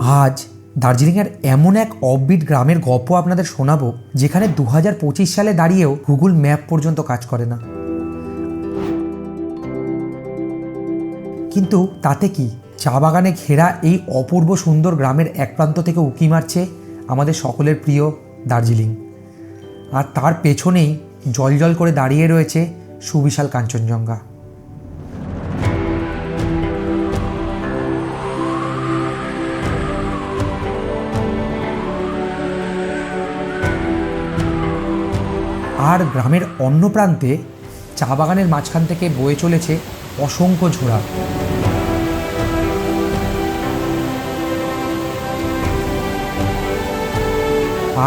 আজ দার্জিলিংয়ের এমন এক অফবিট গ্রামের গল্প আপনাদের শোনাবো, যেখানে দু হাজার পঁচিশ সালে দাঁড়িয়েও গুগল ম্যাপ পর্যন্ত কাজ করে না। কিন্তু তাতে কি? চা বাগানে ঘেরা এই অপূর্ব সুন্দর গ্রামের এক প্রান্ত থেকে উকি মারছে আমাদের সকলের প্রিয় দার্জিলিং। আর তার পেছনেই জলজল করে দাঁড়িয়ে রয়েছে সুবিশাল কাঞ্চনজঙ্ঘা। আর গ্রামের অন্য প্রান্তে চা বাগানের মাঝখান থেকে বয়ে চলেছে অসংখ্য ঝোড়া।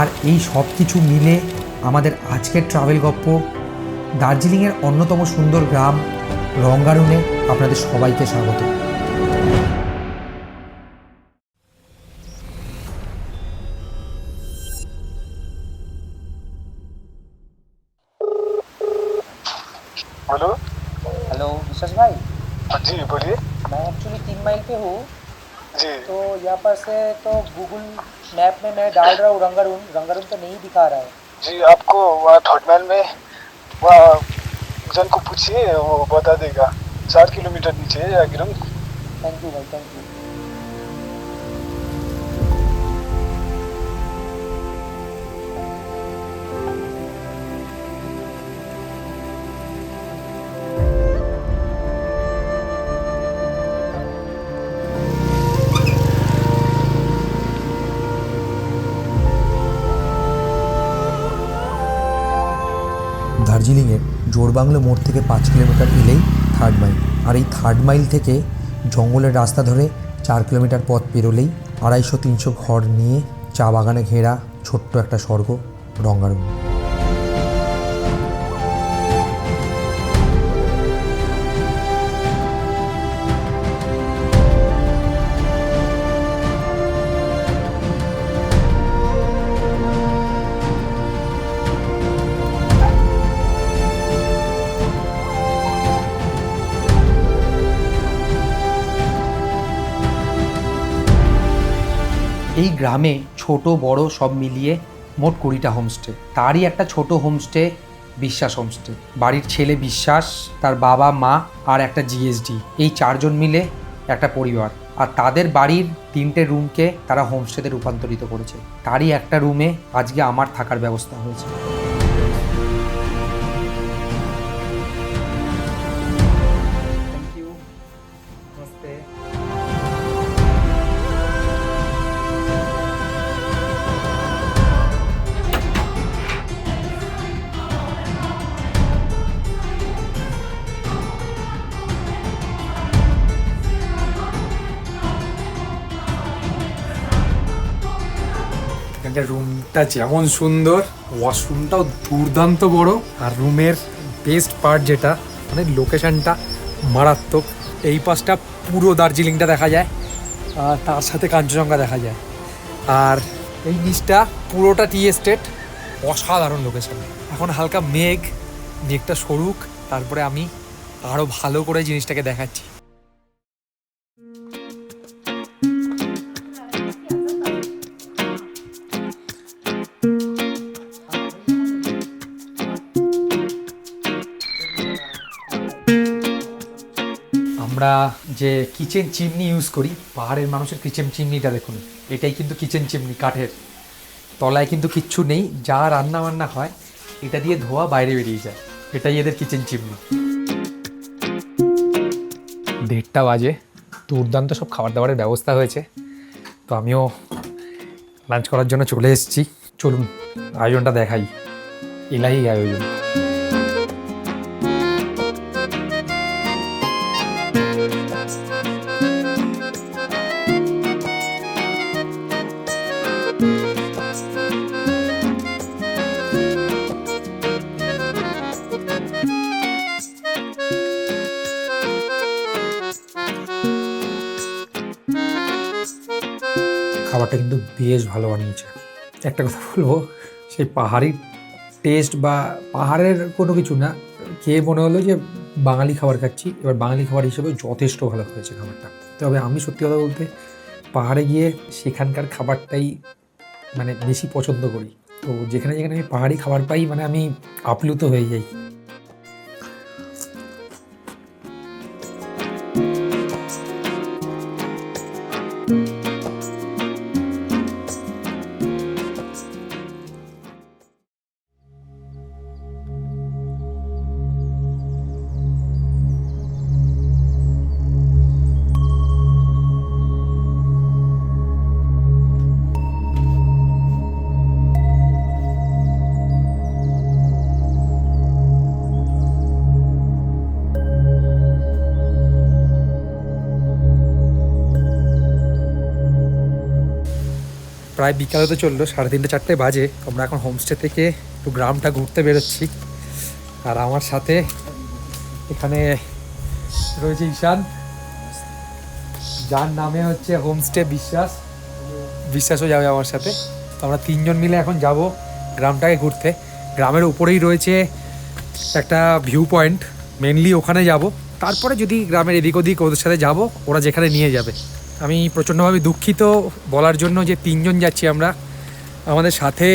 আর এই সব কিছু মিলে আমাদের আজকের ট্রাভেল গপ্প দার্জিলিংয়ের অন্যতম সুন্দর গ্রাম রঙ্গারুনে আপনাদের সবাইকে স্বাগত। तो यहाँ पर से तो गूगल मैप में मैं डाल रहा हूँ रंगारून रंगारून तो नहीं दिखा रहा है। जी आपको वहाँ थर्ड में वहाँ जन को पूछिए वो बता देगा। चार किलोमीटर नीचे है थैंक यू भाई थैंक यू দার্জিলিংয়ের জোরবাংলো মোড় থেকে পাঁচ কিলোমিটার এলেই থার্ড মাইল আর এই থার্ড মাইল থেকে জঙ্গলের রাস্তা ধরে চার কিলোমিটার পথ পেরোলেই আড়াইশো তিনশো ঘর নিয়ে চা বাগানে ঘেরা ছোট্ট একটা স্বর্গ রঙ্গারুন এই গ্রামে ছোট, বড় সব মিলিয়ে মোট কুড়িটা হোমস্টে তারই একটা ছোট হোমস্টে বিশ্বাস হোমস্টে বাড়ির ছেলে বিশ্বাস, তার বাবা, মা আর একটা জিএসডি এই চারজন মিলে একটা পরিবার। আর তাদের বাড়ির তিনটে রুমকে তারা হোমস্টেতে রূপান্তরিত করেছে। তারই একটা রুমে আজকে আমার থাকার ব্যবস্থা হয়েছে। রুমটা যেমন সুন্দর ওয়াশরুমটাও দুর্দান্ত বড় আর রুমের বেস্ট পার্ট যেটা মানে লোকেশনটা মারাত্মক। এই পাশটা পুরো দার্জিলিংটা দেখা যায়, আর তার সাথে কাঞ্চনজঙ্ঘা দেখা যায়। আর এই নিচটা পুরোটা টি এস্টেট অসাধারণ লোকেশন এখন হালকা মেঘ, মেঘটা সরুক, তারপরে আমি আরও ভালো করে জিনিসটাকে দেখাচ্ছি। আমরা যে কিচেন চিমনি ইউজ করি, পাহাড়ের মানুষের কিচেন চিমনিটা দেখুন, এটাই কিন্তু কিচেন চিমনি কাঠের। তলায় কিন্তু কিচ্ছু নেই, যা রান্না বান্না হয়, এটা দিয়ে ধোয়া বাইরে বেরিয়ে যায়। এটাই এদের কিচেন চিমনি দেড়টা বাজে, দুর্দান্ত সব খাবার দাবারের ব্যবস্থা হয়েছে। তো আমিও লাঞ্চ করার জন্য চলে এসেছি। চলুন, আয়োজনটা দেখাই। এলাই আয়োজন। বেশ ভালো বানিয়েছে। একটা কথা বলব, সেই পাহাড়ি টেস্ট বা পাহাড়ের কোনো কিছু না, খেয়ে মনে হলো যে বাঙালি খাবার খাচ্ছি, এবার বাঙালি খাবার হিসেবে যথেষ্ট ভালো হয়েছে খাবারটা। তবে আমি সত্যি কথা বলতে পাহাড়ে গিয়ে সেখানকার খাবারটাই মানে বেশি পছন্দ করি। তো যেখানে যেখানে আমি পাহাড়ি খাবার পাই মানে আমি আপ্লুত হয়ে যাই। প্রায় বিকালে তো চলল, সাড়ে তিনটে, চারটে বাজে। আমরা এখন হোমস্টে থেকে একটু গ্রামটা ঘুরতে বেরোচ্ছি। আর আমার সাথে এখানে রয়েছে ঈশান। যার নামে হচ্ছে হোমস্টে বিশ্বাস। বিশ্বাসও যাবে আমার সাথে। তো আমরা তিনজন মিলে এখন যাব গ্রামটাকে ঘুরতে। গ্রামের উপরেই রয়েছে একটা ভিউ পয়েন্ট মেনলি ওখানে যাব। তারপরে যদি গ্রামের এদিক ওদিক ওদের সাথে যাব, ওরা যেখানে নিয়ে যাবে। আমি প্রচণ্ডভাবে দুঃখিত বলার জন্য যে তিনজন যাচ্ছি আমরা। আমাদের সাথে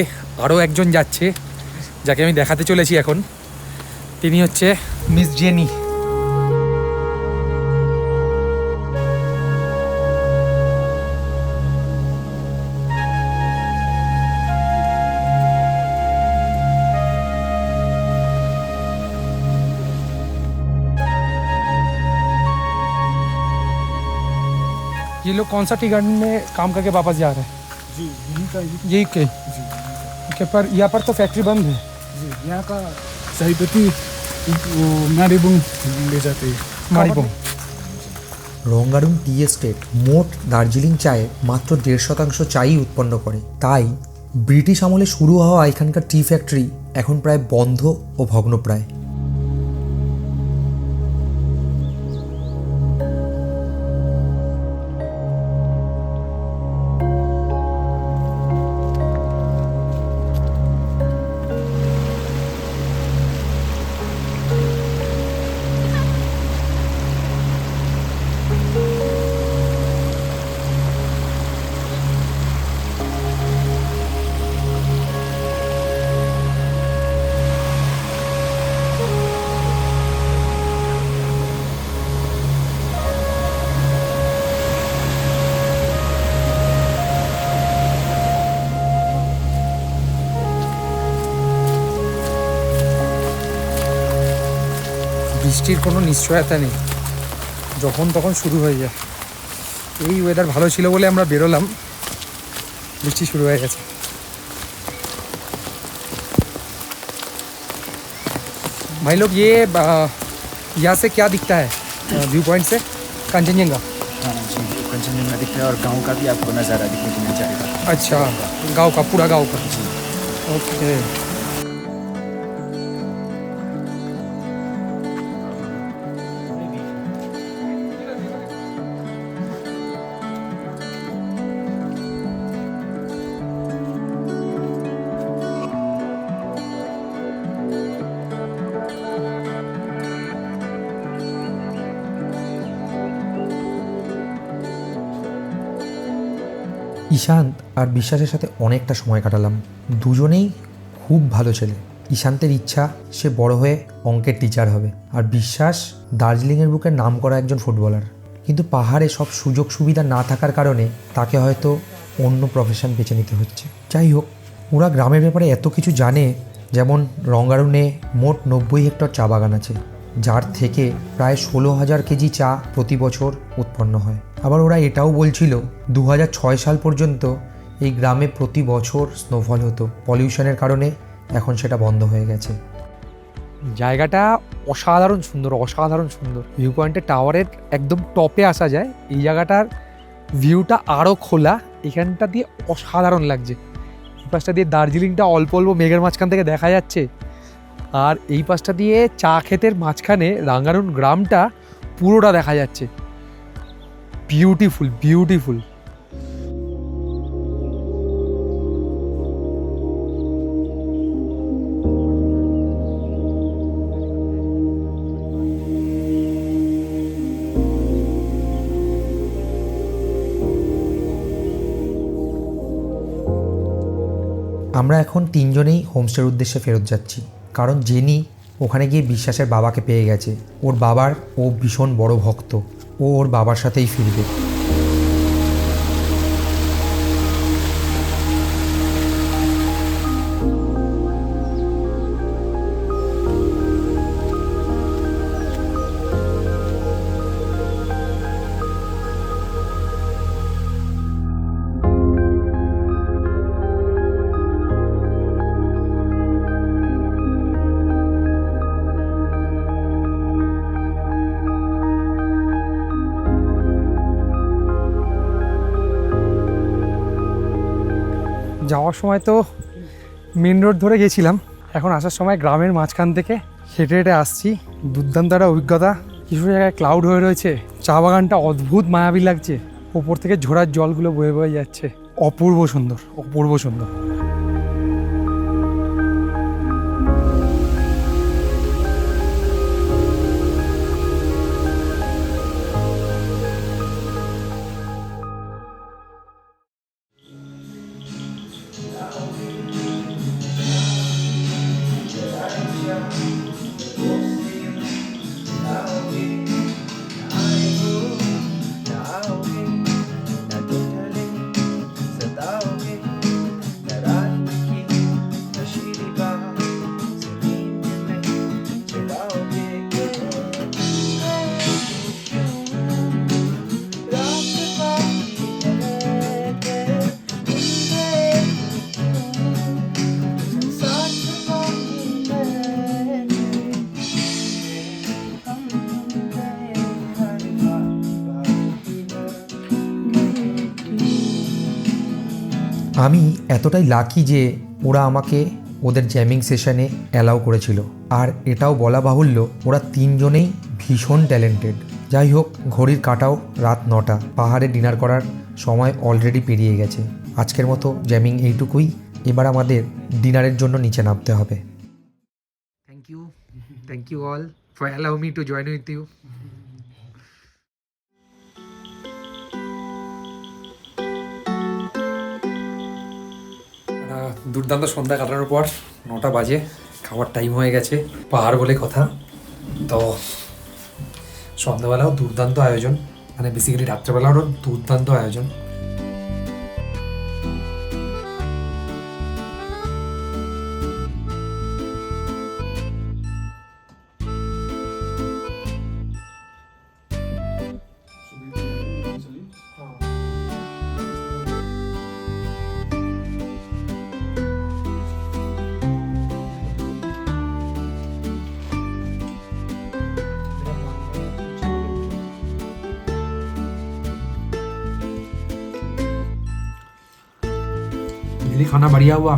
আরও একজন যাচ্ছে, যাকে আমি দেখাতে চলেছি এখন। তিনি হচ্ছে মিস জেনি। ये लोग कौन सा टी गार्डन में काम करके वापस जा रहे हैं जी यही का जी यही के के पर यहाँ पर तो फैक्ट्री बंद है जी यहाँ का चायपत्ती वो नारीबुंग ले जाते हैं मारीबोम রঙ্গারুম টি এস্টেট মোট দার্জিলিং চায়ে মাত্র দেড় শতাংশ চাই উৎপন্ন করে তাই ব্রিটিশ আমলে শুরু হওয়া এখানকার টি ফ্যাক্টরি এখন প্রায় বন্ধ ও ভগ্নপ্রায় বৃষ্টির কোনো নিশ্চয়তা নেই যখন তখন শুরু হয়ে যায় এই ওয়েদার ভালো ছিল বলে আমরা বেরোলাম বৃষ্টি শুরু হয়ে গেছে भाई लोग ये आ, यहाँ से क्या दिखता है व्यू पॉइंट से कंचनजंगा हाँ जी कंचनजंगा दिख रहा है और गांव का भी आपको नज़ारा दिखने को मिल जाएगा अच्छा गांव का पूरा गांव का ओके ঈশান্ত আর বিশ্বাসের সাথে অনেকটা সময় কাটালাম। দুজনেই খুব ভালো ছেলে। ঈশান্তের ইচ্ছা, সে বড় হয়ে অঙ্কের টিচার হবে। আর বিশ্বাস দার্জিলিংয়ের বুকে নাম করা একজন ফুটবলার। কিন্তু পাহাড়ে সব সুযোগ সুবিধা না থাকার কারণে তাকে হয়তো অন্য প্রফেশন বেছে নিতে হচ্ছে। যাই হোক, ওরা গ্রামের ব্যাপারে এত কিছু জানে, যেমন রঙ্গারুনে মোট নব্বই হেক্টর চা বাগান আছে, যার থেকে প্রায় ষোলো হাজার কেজি চা প্রতি বছর উৎপন্ন হয়। আবার ওরা এটাও বলছিল দু সাল পর্যন্ত এই গ্রামে প্রতি বছর স্নোফল হতো। পলিউশনের কারণে এখন সেটা বন্ধ হয়ে গেছে। জায়গাটা অসাধারণ সুন্দর অসাধারণ সুন্দর। ভিউ পয়েন্টের টাওয়ারের একদম টপে আসা যায়। এই জায়গাটার ভিউটা আরও খোলা। এখানটা দিয়ে অসাধারণ লাগছে। এই পাশটা দিয়ে দার্জিলিংটা অল্প অল্প মেঘের মাঝখান থেকে দেখা যাচ্ছে। আর এই পাশটা দিয়ে চা ক্ষেতের মাঝখানে রাঙ্গারুন গ্রামটা পুরোটা দেখা যাচ্ছে। বিউটিফুল বিউটিফুল আমরা এখন তিনজনেই হোমস্টের উদ্দেশ্যে ফেরত যাচ্ছি। কারণ জেনি ওখানে গিয়ে বিশ্বাসের বাবাকে পেয়ে গেছে। ওর বাবার ও ভীষণ বড় ভক্ত। ও ওর বাবার সাথেই ফিরবে। যাওয়ার সময় তো মেন রোড ধরে গেছিলাম। এখন আসার সময় গ্রামের মাঝখান থেকে হেঁটে হেঁটে আসছি। দুর্দান্ত একটা অভিজ্ঞতা। কিছু জায়গায় ক্লাউড হয়ে রয়েছে। চা বাগানটা অদ্ভুত মায়াবী লাগছে। ওপর থেকে ঝোড়ার জলগুলো বয়ে বয়ে যাচ্ছে। অপূর্ব সুন্দর অপূর্ব সুন্দর। আমি এতটাই লাকি যে ওরা আমাকে ওদের জ্যামিং সেশনে অ্যালাউ করেছিল। আর এটাও বলা বাহুল্য, ওরা তিনজনেই ভীষণ ট্যালেন্টেড যাই হোক, ঘড়ির কাটাও রাত নটা। পাহাড়ে ডিনার করার সময় অলরেডি পেরিয়ে গেছে। আজকের মতো জ্যামিং এইটুকুই। এবার আমাদের ডিনারের জন্য নিচে নামতে হবে। Thank you thank you all for allow me to join with you দুর্দান্ত সন্ধ্যা কাটানোর পর নটা বাজে, খাওয়ার টাইম হয়ে গেছে, পাহাড় বলে কথা। তো সন্ধ্যাবেলাও দুর্দান্ত আয়োজন মানে বেসিক্যালি রাত্রেবেলাও দুর্দান্ত আয়োজন। दीदी खाना बढ़िया हुआ।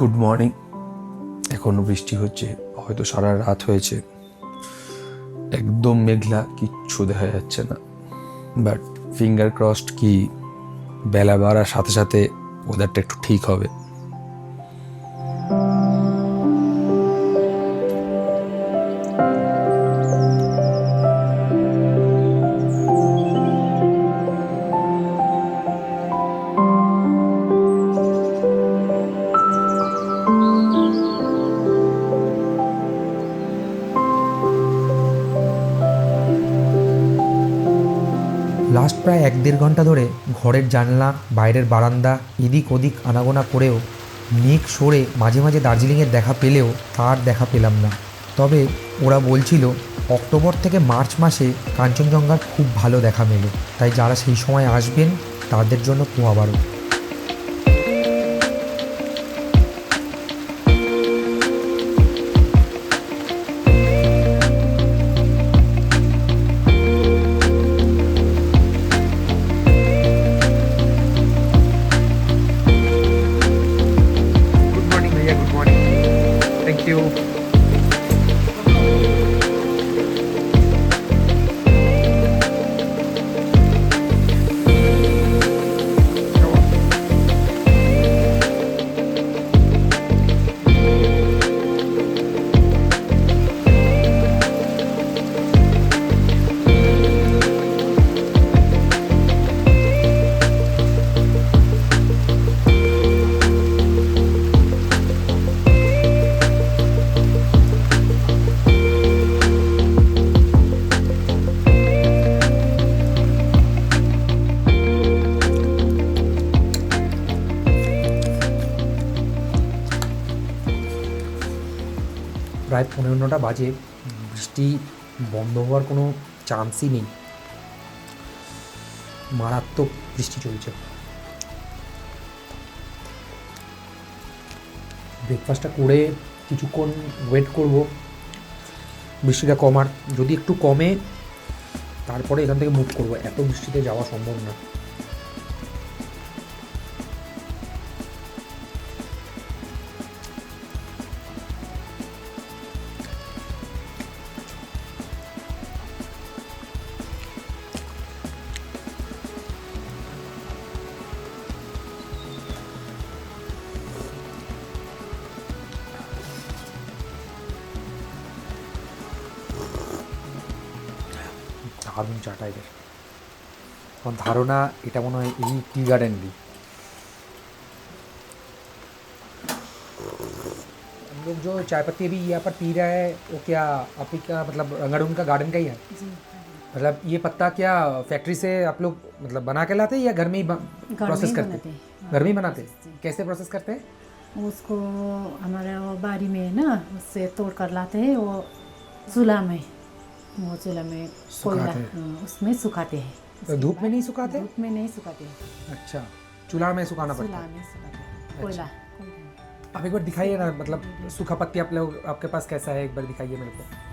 গুড মর্নিং এখনও বৃষ্টি হচ্ছে। হয়তো সারা রাত হয়েছে। একদম মেঘলা, কিচ্ছু দেখা যাচ্ছে না। বাট ফিঙ্গার ক্রসড কি বেলা বাড়ার সাথে সাথে ওয়েদারটা একটু ঠিক হবে। লাস্ট প্রায় এক দেড় ঘণ্টা ধরে ঘরের জানলা, বাইরের বারান্দা, এদিক ওদিক আনাগোনা করেও মেঘ সরে মাঝে মাঝে দার্জিলিংয়ের দেখা পেলেও তার দেখা পেলাম না। তবে ওরা বলছিল, অক্টোবর থেকে মার্চ মাসে কাঞ্চনজঙ্ঘার খুব ভালো দেখা মেলে, তাই যারা সেই সময় আসবেন তাদের জন্য কুয়া পনেরোটা বাজে। বৃষ্টি বন্ধ হওয়ার কোনো চান্সই নেই। মারাত্মক বৃষ্টি চলছে। ব্রেকফাস্টটা করে কিছুক্ষণ ওয়েট করব। বৃষ্টিটা কমার যদি একটু কমে, তারপরে এখান থেকে মুভ করব। এত বৃষ্টিতে যাওয়া সম্ভব না। ধারণা এটা মনে হয় এই টি গার্ডেনরই हम लोग जो चाय पत्ती अभी यहाँ पर पी रहा है वो क्या आप ही का मतलब रंगाड़ून का गार्डन का ही है मतलब ये पत्ता क्या फैक्ट्री से आप लोग मतलब बना के लाते हैं या घर में ही प्रोसेस करते बनाते हैं हैं। घर में ही बनाते हैं कैसे प्रोसेस करते हैं उसको हमारे वो बाड़ी में है ना उससे तोड़ कर लाते हैं वो चूल्हा में वो चूल्हा में कोयला सुखाते हैं। हाँ, उसमें सुखाते हैं तो धूप में नहीं सुखाते? धूप में नहीं सुखाते। अच्छा चूल्हा में सुखाना पड़ता है। सुखाते कोयला कोयला। आप एक बार दिखाइए ना मतलब सूखा पत्ती आप लोग आपके पास कैसा है? एक बार दिखाइए मेरे को।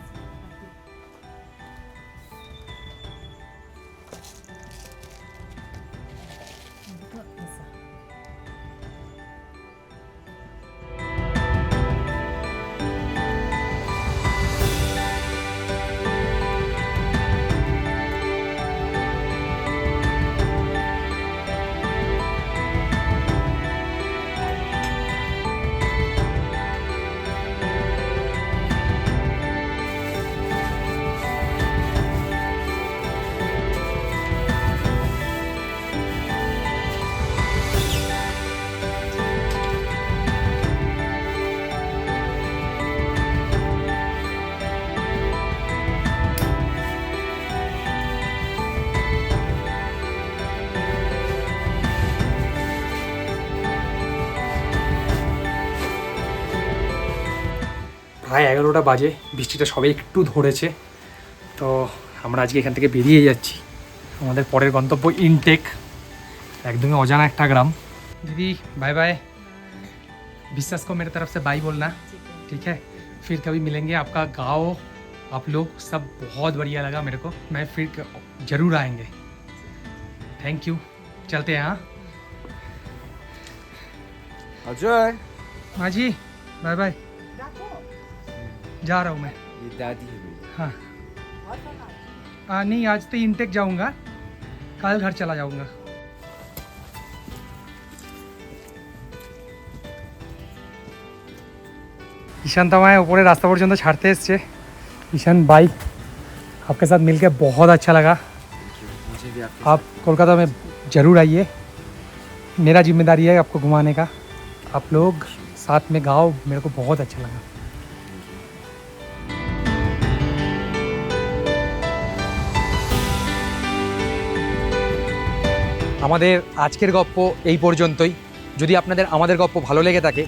প্রায় এগারোটা বাজে বৃষ্টিটা সবে একটু ধরেছে তো আমরা আজকে এখান থেকে বেরিয়ে যাচ্ছি আমাদের পরের গন্তব্য ইনটেক একদমই অজানা একটা গ্রাম दीदी बाय बाय विश्वास को मेरे तरफ से बाय बोलना ठीक है फिर कभी मिलेंगे आपका गांव आप लोग सब बहुत बढ़िया लगा मेरे को मैं फिर क- जरूर आएंगे थैंक यू चलते हैं हाँ अजय हाँ जी बाय बाय जा रहा हूँ मैं ये दादी है मेरी हाँ हाँ नहीं आज तो इंटेक जाऊंगा कल घर चला जाऊंगा ईशान तो हमारे ऊपर रास्ता পর্যন্ত ছাড়তে এসছে ईशान भाई आपके साथ मिलके बहुत अच्छा लगा मुझे भी आपके आप कोलकाता में ज़रूर आइए मेरा जिम्मेदारी है आपको घुमाने का आप लोग साथ में गाओ मेरे को बहुत अच्छा लगा আমাদের আজকের গপ্প এই পর্যন্তই। যদি আপনাদের আমাদের গপ্প ভালো লেগে থাকে,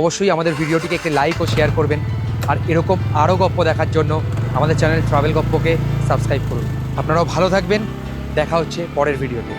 অবশ্যই আমাদের ভিডিওটিকে একটি লাইক ও শেয়ার করবেন। আর এরকম আরও গপ্প দেখার জন্য আমাদের চ্যানেল ট্রাভেল গপ্পকে সাবস্ক্রাইব করুন। আপনারাও ভালো থাকবেন। দেখা হচ্ছে পরের ভিডিওতে।